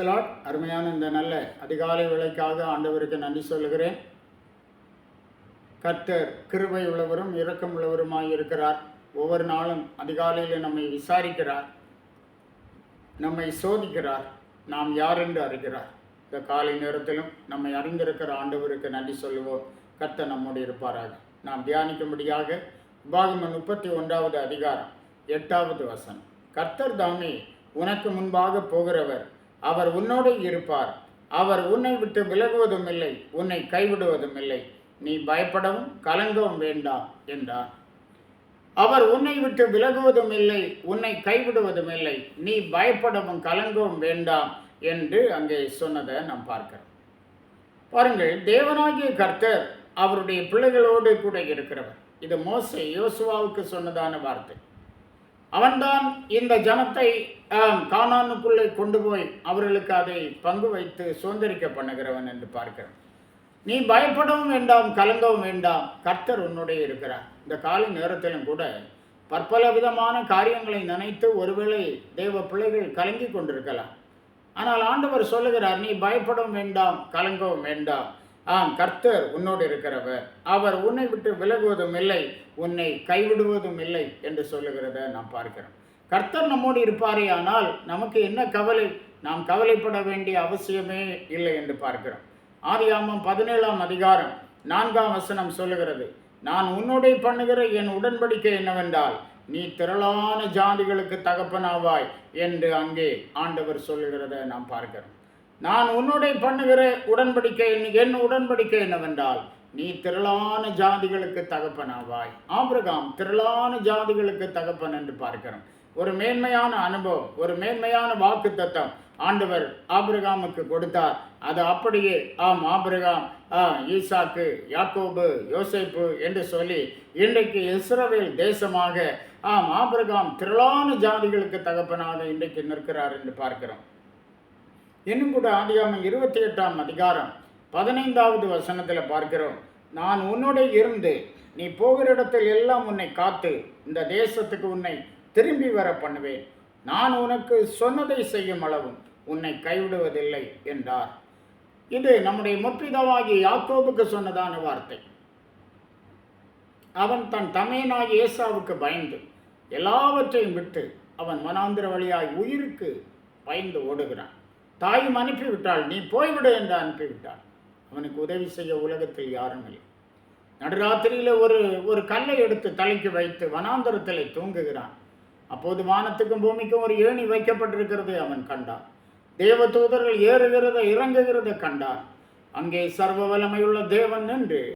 Praise the Lord அருமையான இந்த நல்ல அதிகாலை விலைக்காக ஆண்டவருக்கு நன்றி சொல்லுகிறேன். கர்த்தர் கிருபை உள்ளவரும் இரக்கம் உள்ளவருமாய் இருக்கிறார். ஒவ்வொரு நாளும் அதிகாலையில் நம்மை விசாரிக்கிறார். நம்மை சோதிக்கிறார். நாம் யார் என்று அறிகிறார். இந்த காலை நேரத்திலும் நம்மை அறிந்திருக்கிற ஆண்டவருக்கு நன்றி சொல்லுவோம். கர்த்தர் நம்மோடு இருப்பாராக. நாம் தியானிக்கும்படியாக உபாகமன் முப்பத்தி ஒன்றாவது அதிகாரம் எட்டாவது வசனம். கர்த்தர் தாமே உனக்கு முன்பாக போகிறவர் அவர் உன்னோடு இருப்பார். அவர் உன்னை விட்டு விலகுவதும் இல்லை உன்னை கைவிடுவதும் இல்லை. நீ பயப்படவும் கலங்கவும் வேண்டாம் என்றார். அவர் உன்னை விட்டு விலகுவதும் இல்லை உன்னை கைவிடுவதும் இல்லை. நீ பயப்படவும் கலங்கவும் வேண்டாம் என்று அங்கே சொன்னதை நாம் பார்க்கிறோம். பாருங்கள் தேவனாகிய கர்த்தர் அவருடைய பிள்ளைகளோடு கூட இருக்கிறவர். இது மோசே யோசுவாவுக்கு சொன்னதான வார்த்தை. அவன்தான் இந்த ஜனத்தை காணானுக்குள்ளே கானானுக்குள்ளே கொண்டு போய் அவர்களுக்கு அதை பங்கு வைத்து சுதந்திரிக்க பண்ணுகிறவன் என்று பார்க்கிறோம். நீ பயப்படவும் வேண்டாம் கலங்கவும் வேண்டாம். கர்த்தர் உன்னுடைய இருக்கிறார். இந்த காலை நேரத்திலும் கூட பற்பல விதமான காரியங்களை நினைத்து ஒருவேளை தேவ பிள்ளைகள் கலங்கி கொண்டிருக்கலாம். ஆனால் ஆண்டவர் சொல்லுகிறார் நீ பயப்படவும் வேண்டாம் கலங்கவும் வேண்டாம். ஆம் கர்த்தர் உன்னோடு இருக்கிறவர். அவர் உன்னை விட்டு விலகுவதும் இல்லை உன்னை கைவிடுவதும் இல்லை என்று சொல்லுகிறத நாம் பார்க்கிறோம். கர்த்தர் நம்மோடு இருப்பாரே ஆனால் நமக்கு என்ன கவலை? நாம் கவலைப்பட வேண்டிய அவசியமே இல்லை என்று பார்க்கிறோம். ஆதியாமம் பதினேழாம் அதிகாரம் நான்காம் வசனம் சொல்லுகிறது நான் உன்னோடே பண்ணுகிற என் உடன்படிக்கை என்னவென்றால் நீ திரளான ஜாதிகளுக்கு தகப்பனாவாய் என்று அங்கே ஆண்டவர் சொல்லுகிறத நாம் பார்க்கிறோம். நான் உன்னுடைய பண்ணுகிற உடன்படிக்கை என் உடன்படிக்கை என்னவென்றால் நீ திரளான ஜாதிகளுக்கு தகப்பனாவாய். ஆபிரகாம் திரளான ஜாதிகளுக்கு தகப்பன் என்று பார்க்கிறோம். ஒரு மேன்மையான அனுபவம் ஒரு மேன்மையான வாக்கு தத்தம் ஆண்டவர் ஆபிரகாமுக்கு கொடுத்தார். அது அப்படியே ஆம் ஆபிரகாம் ஆ, ஈசாக்கு யாக்கோபு யோசைப்பு என்று சொல்லி இன்றைக்கு இஸ்ரவேல் தேசமாக ஆம் ஆபிரகாம் திரளான ஜாதிகளுக்கு தகப்பனாக இன்றைக்கு நிற்கிறார் என்று பார்க்கிறோம். இன்னும் கூட ஆதியாமம் இருபத்தி எட்டாம் அதிகாரம் பதினைந்தாவது வசனத்தில் பார்க்கிறோம். நான் உன்னோட இருந்து நீ போகிற இடத்தில் எல்லாம் உன்னை காத்து இந்த தேசத்துக்கு உன்னை திரும்பி வர பண்ணுவேன். நான் உனக்கு சொன்னதை செய்யும் அளவும் உன்னை கைவிடுவதில்லை என்றார். இது நம்முடைய முற்பிதாவாகிய யாக்கோபுக்கு சொன்னதான வார்த்தை. அவன் தன் தமையனாகிய ஏசாவுக்கு பயந்து எல்லாவற்றையும் விட்டு அவன் மனாந்திர வழியாய் உயிருக்கு பயந்து ஓடுகிறான். தாயும் அனுப்பிவிட்டாள் நீ போய்விடு என்று அனுப்பிவிட்டாள் அவனுக்கு உதவி செய்ய உலகத்தில் யாரும் இல்லை. நடுராத்திரியில் ஒரு ஒரு கல்லை எடுத்து தலைக்கு வைத்து வனாந்தரத்தில் தூங்குகிறான். அப்போது வானத்துக்கும் பூமிக்கும் ஒரு ஏணி வைக்கப்பட்டிருக்கிறது அவன் கண்டான். தேவ தூதர்கள் ஏறுகிறத இறங்குகிறத கண்டான் அங்கே சர்வ வல்லமையுள்ள தேவன் நின்று